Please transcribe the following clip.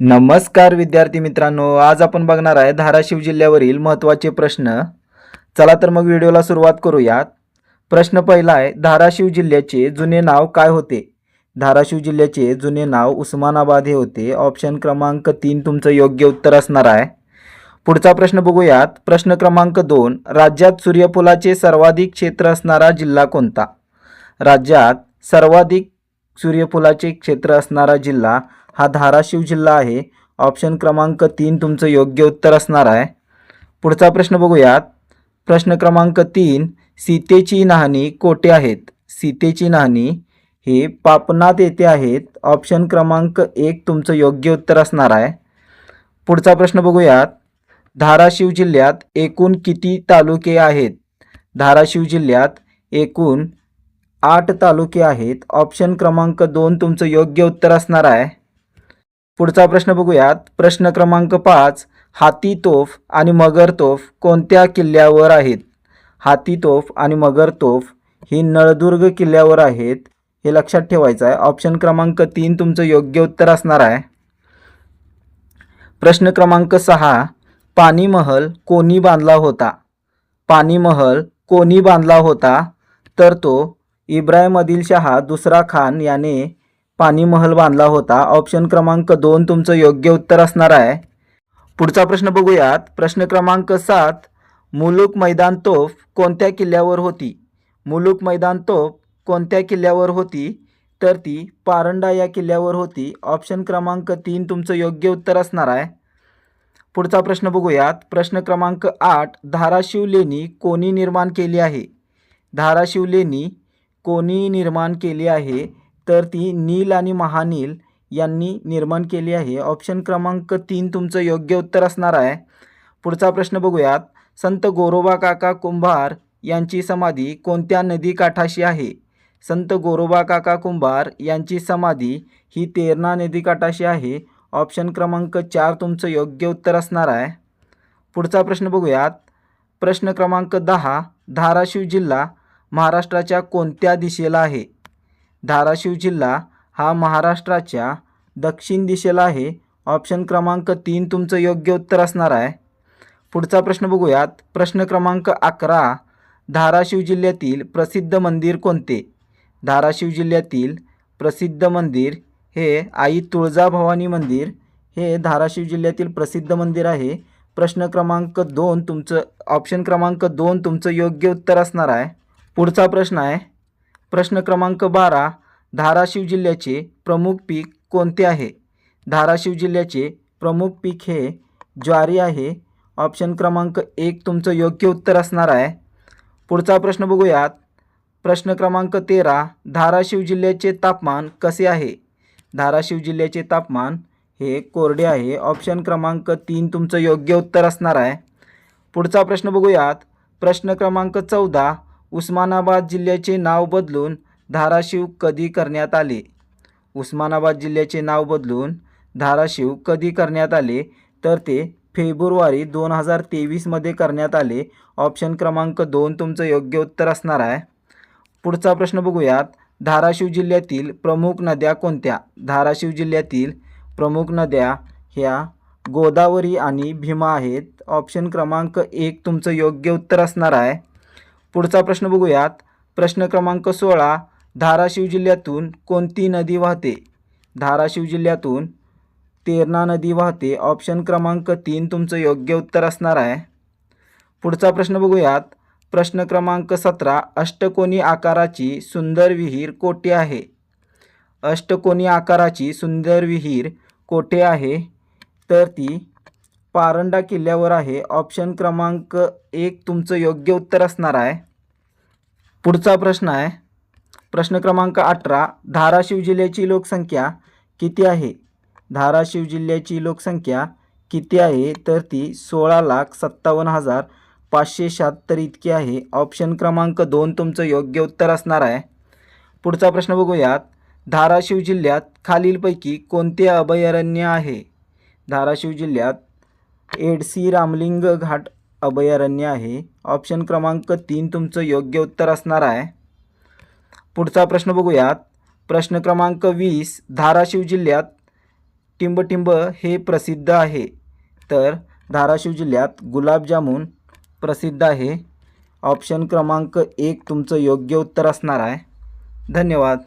नमस्कार विद्यार्थी मित्रांनो आज आपण बघणार आहे धाराशिव जिल्ह्यावरील महत्त्वाचे प्रश्न. चला तर मग व्हिडिओला सुरुवात करूयात. प्रश्न पहिला आहे धाराशिव जिल्ह्याचे जुने नाव काय होते? धाराशिव जिल्ह्याचे जुने नाव उस्मानाबाद हे होते. ऑप्शन क्रमांक तीन तुमचं योग्य उत्तर असणार आहे. पुढचा प्रश्न बघूयात. प्रश्न क्रमांक दोन राज्यात सूर्यफुलाचे सर्वाधिक क्षेत्र असणारा जिल्हा कोणता? राज्यात सर्वाधिक सूर्यफुलाचे क्षेत्र असणारा जिल्हा हा धाराशिव जिल्हा आहे. ऑप्शन क्रमांक तीन तुमचं योग्य उत्तर असणार आहे. पुढचा प्रश्न बघूयात. प्रश्न क्रमांक तीन सीतेची नाहणी कोठे आहेत? सीतेची नाहणी हे पापनात येथे आहेत. ऑप्शन क्रमांक एक तुमचं योग्य उत्तर असणार आहे. पुढचा प्रश्न बघूयात. धाराशिव जिल्ह्यात एकूण किती तालुके आहेत? धाराशिव जिल्ह्यात एकूण आठ तालुके आहेत. ऑप्शन क्रमांक दोन तुमचं योग्य उत्तर असणार आहे. पुढचा प्रश्न बघूयात. प्रश्न क्रमांक पाच हाती तोफ आणि मगर तोफ कोणत्या किल्ल्यावर आहेत? हाती तोफ आणि मगर तोफ ही नळदुर्ग किल्ल्यावर आहेत हे लक्षात ठेवायचं आहे ऑप्शन क्रमांक तीन तुमचं योग्य उत्तर असणार आहे. प्रश्न क्रमांक सहा पाणी महल कोणी बांधला होता? पाणी महल कोणी बांधला होता? तर तो इब्राहिम आदिलशहा दुसरा खान याने पाणी महल बांधला होता. ऑप्शन क्रमांक दोन तुमचं योग्य उत्तर असणार आहे. पुढचा प्रश्न बघूयात. प्रश्न क्रमांक सात मुलुक मैदान तोफ कोणत्या किल्ल्यावर होती? मुलुक मैदान तोफ कोणत्या किल्ल्यावर होती? तर ती पारंडा या किल्ल्यावर होती. ऑप्शन क्रमांक तीन तुमचं योग्य उत्तर असणार आहे. पुढचा प्रश्न बघूयात. प्रश्न क्रमांक आठ धाराशिव लेणी कोणी निर्माण केली आहे? धाराशिव लेणी कोणी निर्माण केली आहे? तर ती नील आणि महानील यांनी निर्माण केली आहे. ऑप्शन क्रमांक तीन तुमचं योग्य उत्तर असणार आहे. पुढचा प्रश्न बघूयात. संत गोरोबा काका कुंभार यांची समाधी कोणत्या नदीकाठाशी आहे? संत गोरोबा काका कुंभार यांची समाधी ही तेरणा नदीकाठाशी आहे. ऑप्शन क्रमांक चार तुमचं योग्य उत्तर असणार आहे. पुढचा प्रश्न बघूयात. प्रश्न क्रमांक दहा धाराशिव जिल्हा महाराष्ट्राच्या कोणत्या दिशेला आहे? धाराशिव जिल्हा हा महाराष्ट्राच्या दक्षिण दिशेला आहे. ऑप्शन क्रमांक तीन तुमचं योग्य उत्तर असणार आहे. पुढचा प्रश्न बघूयात. प्रश्न क्रमांक अकरा धाराशिव जिल्ह्यातील प्रसिद्ध मंदिर कोणते? धाराशिव जिल्ह्यातील प्रसिद्ध मंदिर हे आई तुळजाभवानी मंदिर हे धाराशिव जिल्ह्यातील प्रसिद्ध मंदिर आहे. प्रश्न क्रमांक दोन तुमचं ऑप्शन क्रमांक दोन तुमचं योग्य उत्तर असणार आहे. पुढचा प्रश्न आहे प्रश्न क्रमांक बारा धाराशिव जिल्ह्याचे प्रमुख पीक कोणते आहे? धाराशिव जिल्ह्याचे प्रमुख पीक हे ज्वारी आहे. ऑप्शन क्रमांक एक तुमचं योग्य उत्तर असणार आहे. पुढचा प्रश्न बघूयात. प्रश्न क्रमांक तेरा धाराशिव जिल्ह्याचे तापमान कसे आहे? धाराशिव जिल्ह्याचे तापमान हे कोरडे आहे. ऑप्शन क्रमांक तीन तुमचं योग्य उत्तर असणार आहे. पुढचा प्रश्न बघूयात. प्रश्न क्रमांक चौदा उस्मानाबाद जिल्ह्याचे नाव बदलून धाराशिव कधी करण्यात आले? उस्मानाबाद जिल्ह्याचे नाव बदलून धाराशिव कधी करण्यात आले? तर ते फेब्रुवारी दोन हजार तेवीसमध्ये करण्यात आले. ऑप्शन क्रमांक दोन तुमचं योग्य उत्तर असणार आहे. पुढचा प्रश्न बघूयात. धाराशिव जिल्ह्यातील प्रमुख नद्या कोणत्या? धाराशिव जिल्ह्यातील प्रमुख नद्या ह्या गोदावरी आणि भीमा आहेत. ऑप्शन क्रमांक एक तुमचं योग्य उत्तर असणार आहे. पुढचा प्रश्न बघूयात. प्रश्न क्रमांक सोळा धाराशिव जिल्ह्यातून कोणती नदी वाहते? धाराशिव जिल्ह्यातून तेरणा नदी वाहते. ऑप्शन क्रमांक तीन तुमचं योग्य उत्तर असणार आहे. पुढचा प्रश्न बघूयात. प्रश्न क्रमांक सतरा अष्टकोनी आकाराची सुंदर विहीर कोठे आहे? अष्टकोनी आकाराची सुंदर विहीर कोठे आहे? तर ती पारंडा किल्ल्यावर आहे. ऑप्शन क्रमांक एक तुमचं योग्य उत्तर असणार आहे. पुढचा प्रश्न आहे. प्रश्न क्रमांक अठरा धाराशिव जिल्ह्याची लोकसंख्या किती आहे? धाराशिव जिल्ह्याची लोकसंख्या किती आहे? तर ती सोळा लाख सत्तावन्न हजार पाचशे शहात्तर इतकी आहे. ऑप्शन क्रमांक दोन तुमचं योग्य उत्तर असणार आहे. पुढचा प्रश्न बघूयात. धाराशिव जिल्ह्यात खालीलपैकी कोणते अभयारण्य आहे? धाराशिव जिल्ह्यात एडसी रामलिंग घाट अभयारण्य आहे. ऑप्शन क्रमांक तीन तुमचं योग्य उत्तर असणार आहे. पुढचा प्रश्न बघूयात. प्रश्न क्रमांक वीस धाराशिव जिल्ह्यात टिंबटिंब हे प्रसिद्ध आहे. तर धाराशिव जिल्ह्यात गुलाबजामुन प्रसिद्ध आहे. ऑप्शन क्रमांक एक तुमचं योग्य उत्तर असणार आहे. धन्यवाद.